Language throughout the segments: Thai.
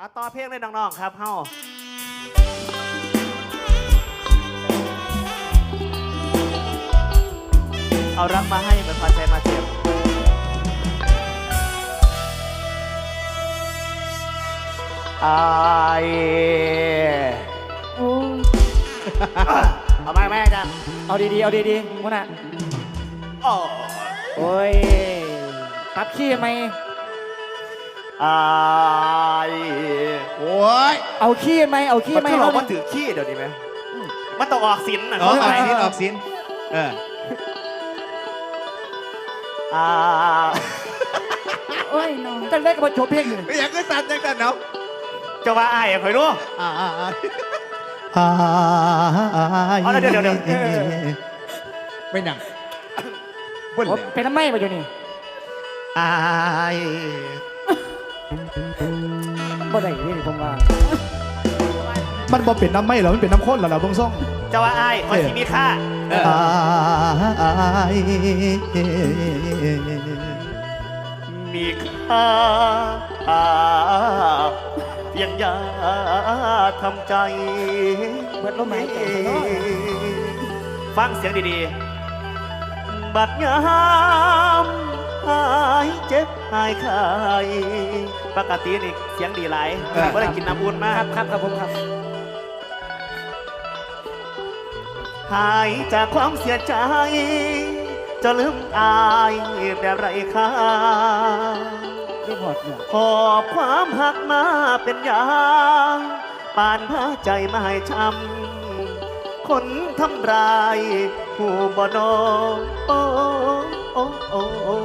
เอาต่อเพลงเลยน้องๆครับเฮาเอารักมาให้เหมือนพาใจมาเจ็บไอายโอ้ยเอาไหมแม่จันเอาดีๆ เอาดีๆมุน่ะโอ้โอ้ยปรับขี้ไหมไอายโอ้ยเอาขี้ไหมเอาขี้มันไหมคือบอกเอาว่าถือขี้เดี๋ยวนี้ไหมมันต้องออกสินนะออกเข้าใจสินไหมออกสินเอออ่าโอ้ยน้องจังได้กับมาโชว์เพลงอยู่ไม่อยากก็สั่นจังกันเนาะจะว่าอายคอยรู้อ่าอ่าอ่าเอาเดี๋ยวเดี๋ยวเดี๋ยวไม่หนังเบิ้ลโอ้แล้วเป็นน้ำไหม้มาอยู่นี่อาย บ่ได้นี่ผมว่ามันบ่เป็นน้ำไหมเหรอมันเป็นน้ำข้นเหรอล่ะเบิ่งซ่องจะว่าอายคอยที่มีค่าเอออายมีค่าเพียงอยาทำใจเบิดลมหายใจไปเนาะฟังเสียงดีๆ บัดยาม หายเจ็บหายไข้ปกตินี่เสียงดีหลายไม่ได้กินน้ำอุ่นมาคกรับครับครับผมครับ หายจากความเสียใจ จะลืมอายแบบไรค่า รีบหอดเนี่ยหอบความหักมาเป็นยางปานผ้าใจมาให้ช้ำคนทำร้ายผู้บ่นอโอ้โอ้โอ้โอ้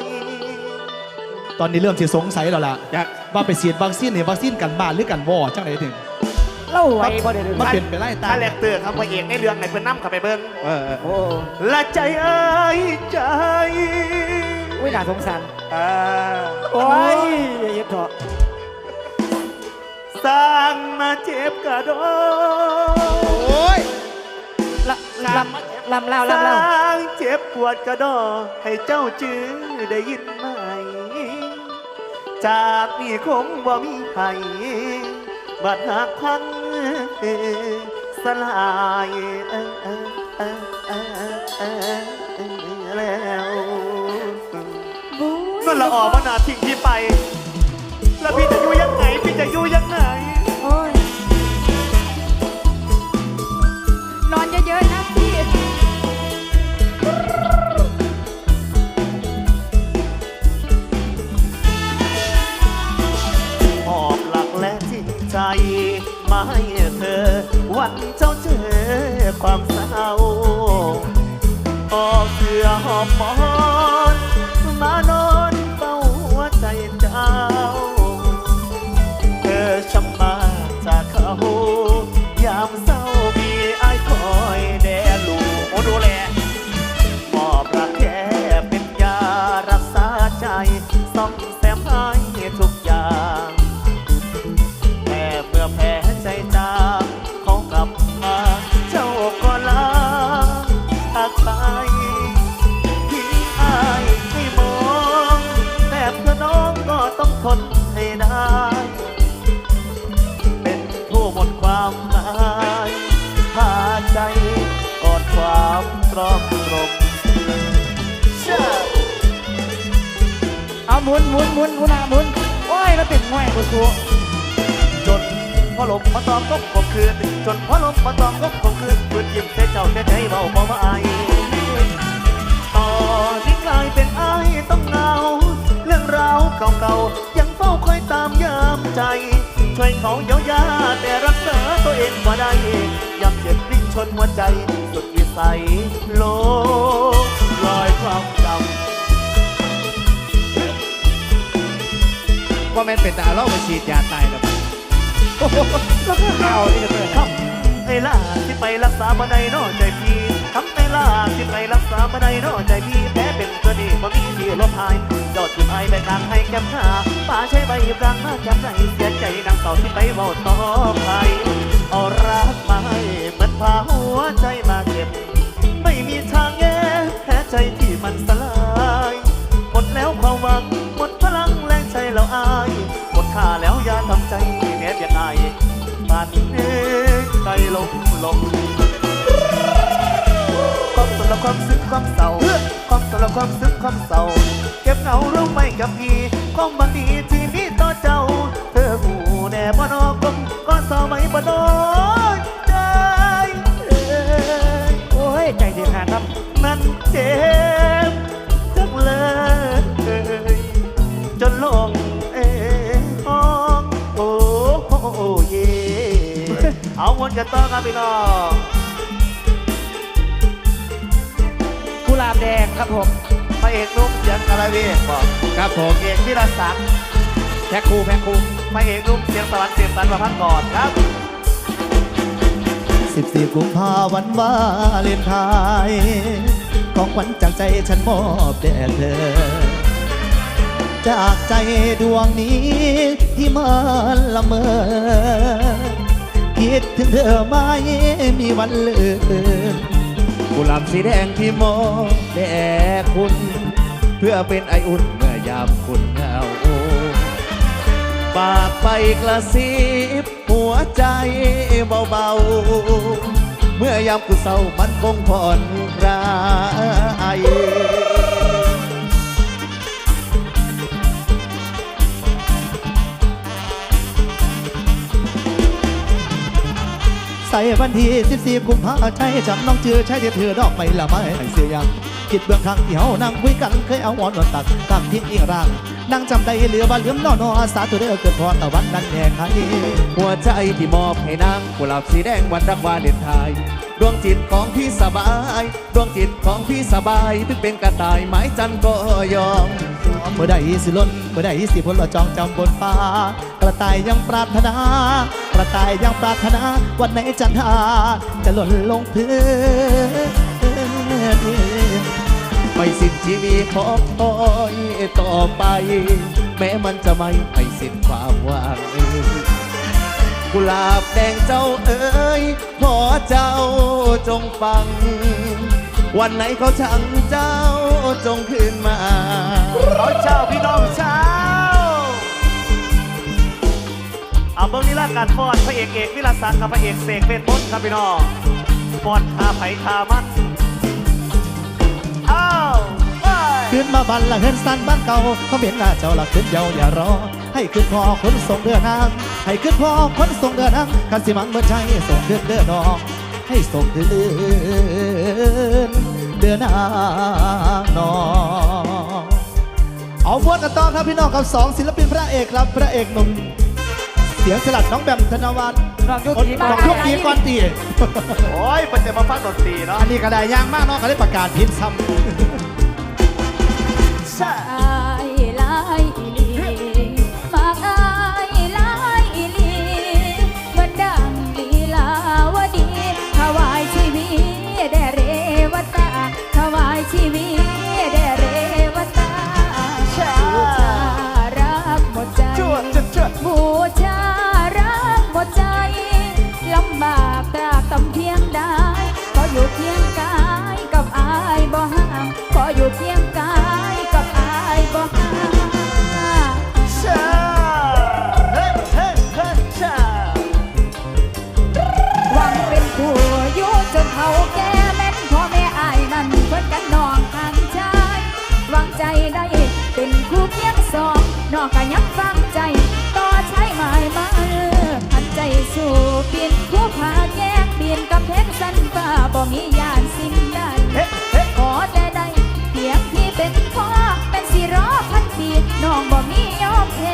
ยตอนนี้เริ่มสิสงสัยแล้วล่ะอยาก ว่าไปฉีดวัคซีนเนี่ยวัคซีนกันบ้านหรือกันวอจังไหนถึงเล่าไว้บ่ได้เลยมันเป็นไปไล่ตาถ้าแหลกเตือครับพระเอกในเรื่องไหนเพิ่นนำเข้าไปเบิ่งเออเออโอ้ละใจเอ้ยใจอุ้ยน่าสงสารอ่าโอ้ยอย่าเย็บเถอะสร้างมาเจ็บกระโดดโอ้ย ละลำ ลำเล่าสลำเล่าร้างเจ็บปวดกระดอให้เจ้าจื้อได้ยินไหม จากนี่คงบ่มีใครบัดหักพังสลายเออเออเออเออเออเออแล้วนั่นละออกมานาทิ้งพี่ไป แล้วพี่จะอยู่ยังไง พี่จะอยู่ยังไง ค หมุนหมุนหมุนหมุนหน้าหมุนโอ้ยแล้วติดง่อยกูตัวจนพอลมมาตอมก็คมคืนจนพอลมมาตอมก็คมคืนปืนยิ้มเสียเจ้าแค่ใจเบาบ่มาไอายตอนนี้กลายเป็นไอต้องเหงาเรื่องราวเก่าๆยังเฝ้าคอยตามยามใจ ช่วยเขาเยียวยาแต่รักษาตัวเองบ่ได้ยับเจ็บวิ่งชนหัวใจสุดวิสัยโลกลอยความจำ ว่าแม่นเป็นตาเล่าไปฉีดยาตายแล้วแล้วก็เอาที่จะเปิดคำไอ้ล่าที่ไปรักษาบันไดนอใจพี่คำไอ้ล่าที่ไปรักษาบันไดนอใจพี่แพ้เป็นตัวนี้บ่มีที่ลบหายยอดที่ไอ้ไปทางให้แก้มหน้าป่าใช้ใบกลางมาแก้มไหนเสียใจนางเต่าที่ไปเว้าต่อไปเอารักมาให้เหมือนพาหัวใจมาเก็บ ไม่มีทางแก้แพ้ใจที่มันสล บ้านนี้ไกลลงลงความสุขและความซึ้งความเศร้าความสุขและความซึ้งความเศร้า เก็บเหงาร่วมไม่กับพี่ความบังดีที่มีต่อเจ้า เธอหูแน่บ่นอกลมก็เศร้าไหมบ่นอใจเอ้ยโอ้ยใจเดียดหาดำมันเจ็บจังเลยจนลง กันต่อครับพี่น้องกุหลาบแดงครับผมพระเอกนุ่มเสียงกระเวกบอกครับผม เอกวิรศักดิ์แพ็คคู่แพ็คคู่พระเอกนุ่มเสียงสวรรค์เสียงสันประพันธ์ก่อนครับ14กุมภาวันวาเลนไทน์ของขวัญจากใจฉันมอบแด่เธอ จากใจดวงนี้ที่มันละเมอ คิดถึงเธอไม่มีวันเลือกุหลาบสีแดงที่มองแด่คุณ เพื่อเป็นไออุ่นเมื่อยามคุณเหงาปากไปกระซิบหัวใจเบาๆ เมื่อยามกูเศร้ามันคงผ่อนคลาย ส่วันที่ 14 กุมภาใช่จำน้องเจือใช่เธอดอกไม่ละไม่ให้เสียยังคิดเบื้องทางที่เฮานั่งคุยกันเคยเอาหอนวนตักตักทิ้งอีกร่างนั่งจำได้เหลือว่าเหลือมนอนอสาตัวเด้อเกิดพอตะวันนั้นแน่ใครหัวใจที่มอบให้นางกุหลาบสีแดงวันรักวาเลนไทน์ ดวงจิตของพี่สบาย ดวงจิตของพี่สบายถึงเป็นกระต่ายไม้จันทร์ก็ยอมเมื่อใดสิล้นเมื่อใดสิพลละจองจำบนฟ้ากระต่ายยังปรารถนากระต่ายยังปรารถนาวันไหนจันทราจะหล่นลงพื้นไม่สิ้นชีวิตของคอยต่อไป แม้มันจะไม่ให้สิ้นความหวัง กุหลาบแดงเจ้าเอ๋ยขอเจ้าจงฟัง วันไหนเขาชังเจ้าจงคืนมาเอาเจ้าพี่น้องเช้าเอาเบิ้งนี่ละการฟอนพระเอกเอกวิรศักดิ์กับพระเอกเสกเป็นต้นครับพี่น้องฟอนคาไผคามันอ้าวไปขึ้นมาบันละเฮินสันบ้านเก่าเขาเห็นหน้าเจ้าละขึ้นเยาอย่ารอ ให้ขึ้นพอคนส่งเดือนาง ให้ขึ้นพอคนส่งเดือนางกันสิมันเมื่อใจส่งเดือนเดือนดอกให้ส่งเดือนเดือนนางนองเอาบวนกันต่อครับพี่น้องกับสองศิลปินพระเอกครับพระเอกหนุ่มเสียงสลัดน้องแบมธนวัฒน์น้องยุน้กีองทุกทีก่อนตีโอ้ยมันจะมาฟังดนตรีเนาะอันนี้ก็ได้ย่างมากเนาะก็ได้ประกาศพิมพ์ซ้ใชีวิตแด่เรวตาบูชารักหมดใจจวดจวดจวดบูชารักหมดใจลำบากตรากตำเพียงใดขออยู่เคียงกายกับอายบ่ห่างขออยู่เคียงกายกับอายบ่ห่างใช่เฮ้ยเฮ้ยเฮ้ยใช่หวังเป็นผู้อยู่จนเขาแก่ มียานสิ่งใดเฮ้เฮ้ขอแต่ได้เพียงที่เป็นพ่อเป็นสิรอพันปีน้องบ่มียอมแพ้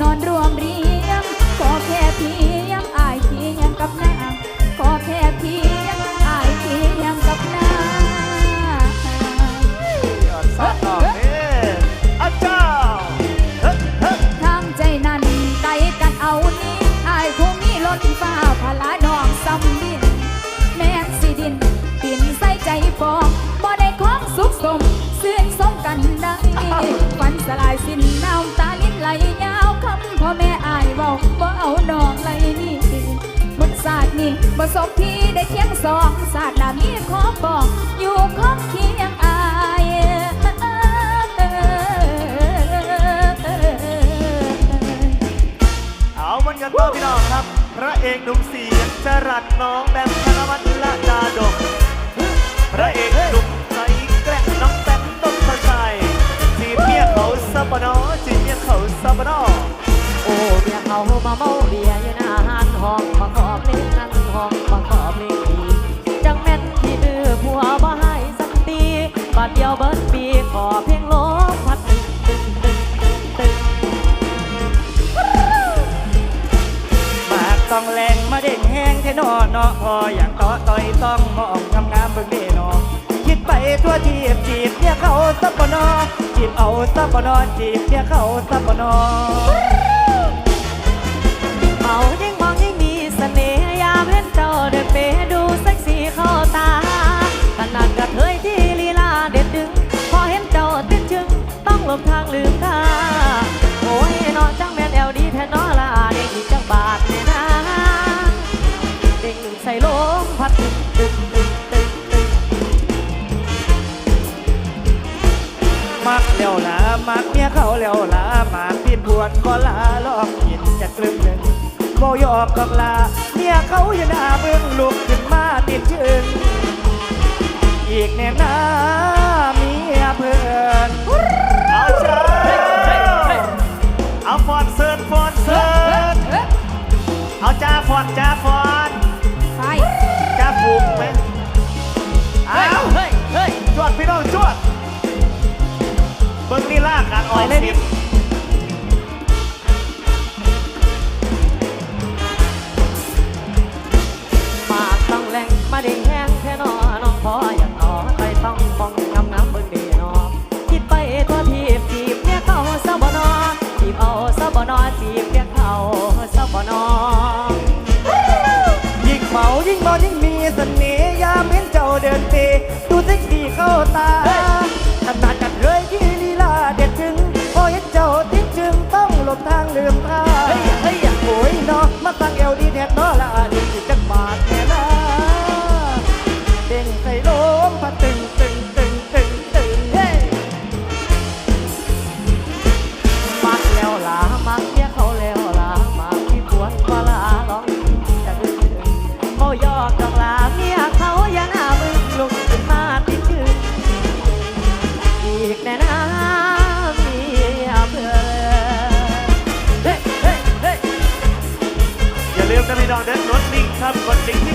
นอนรวมเรียง ขอแค่เพียงอายเพียงกับนางขอแค่เพียงอยเพียงกับนางยอดสัตว์ดอกนี้าจารย์ทางใจนั้นไกกันเอานี้อายคงมีล้นฟ้าพลาดองซ้ำดิน แม่สิดินปิ่นใส่ใจฟองบ่ได้ของสุขสมเสื่อนสมกันได้ฝันสลายสิ้นน้ำตาลิ้นไหลยา ดีบ่สมพี่ได้เคียงสองศาสตร์นามีขอบอกอยู่คบเคียงอายเอามันกันต่อพี่น้องครับ พระเอกหนุ่มเสียงจรัสน้องแบมธนวัฒน์ละดาดก พระเอกหนุ่มใจแกล้งน้องแต้มต้นชัยจีเมียเขาซับปะนอจีเมียเขาซับปะนอโอ้เบียเขามาเมาเบีย นอเนาะพออยากต่อต่อยต้องมองงามงามเบิ่งเด้นาะคิดไปทั่วทีบจีบเนี่ยเขาสับปะนอจีบเอาสับปะนอจีบเนี่ยเขาสับปะนอเมายิ่ แล้วล่ะหมากพินพวนก็ลาลองกินจะกลึมหนึ่งโบยอกกับลาเมียเขาอย่าหน้าเบิ่งลุกขึ้นมาติดชึงอีกแน่นาเมียเพื่อนเอาจ้าเอาฟอนเซิร์นฟอนเซิร์นเอาจ้าฟอนจ้าฟอน ออกไปเลยดิสิบมากต้องแรงมาเด้งแห้งแค่นอน้องพออยากนอไปต้องมองงามงามเบิ่งดีนอคิดไปตัวทีบจีบเนี่ยเขาซะบ่นอจีบเอาซะบ่นอจีบเนี่ยเขาซะบ่นอยิ่งเมายิ่งเมายิ่งมีเสน่ห์ยามเห็นเจ้าเดินเต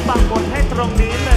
ปักหมุดให้ตรงนี้เลย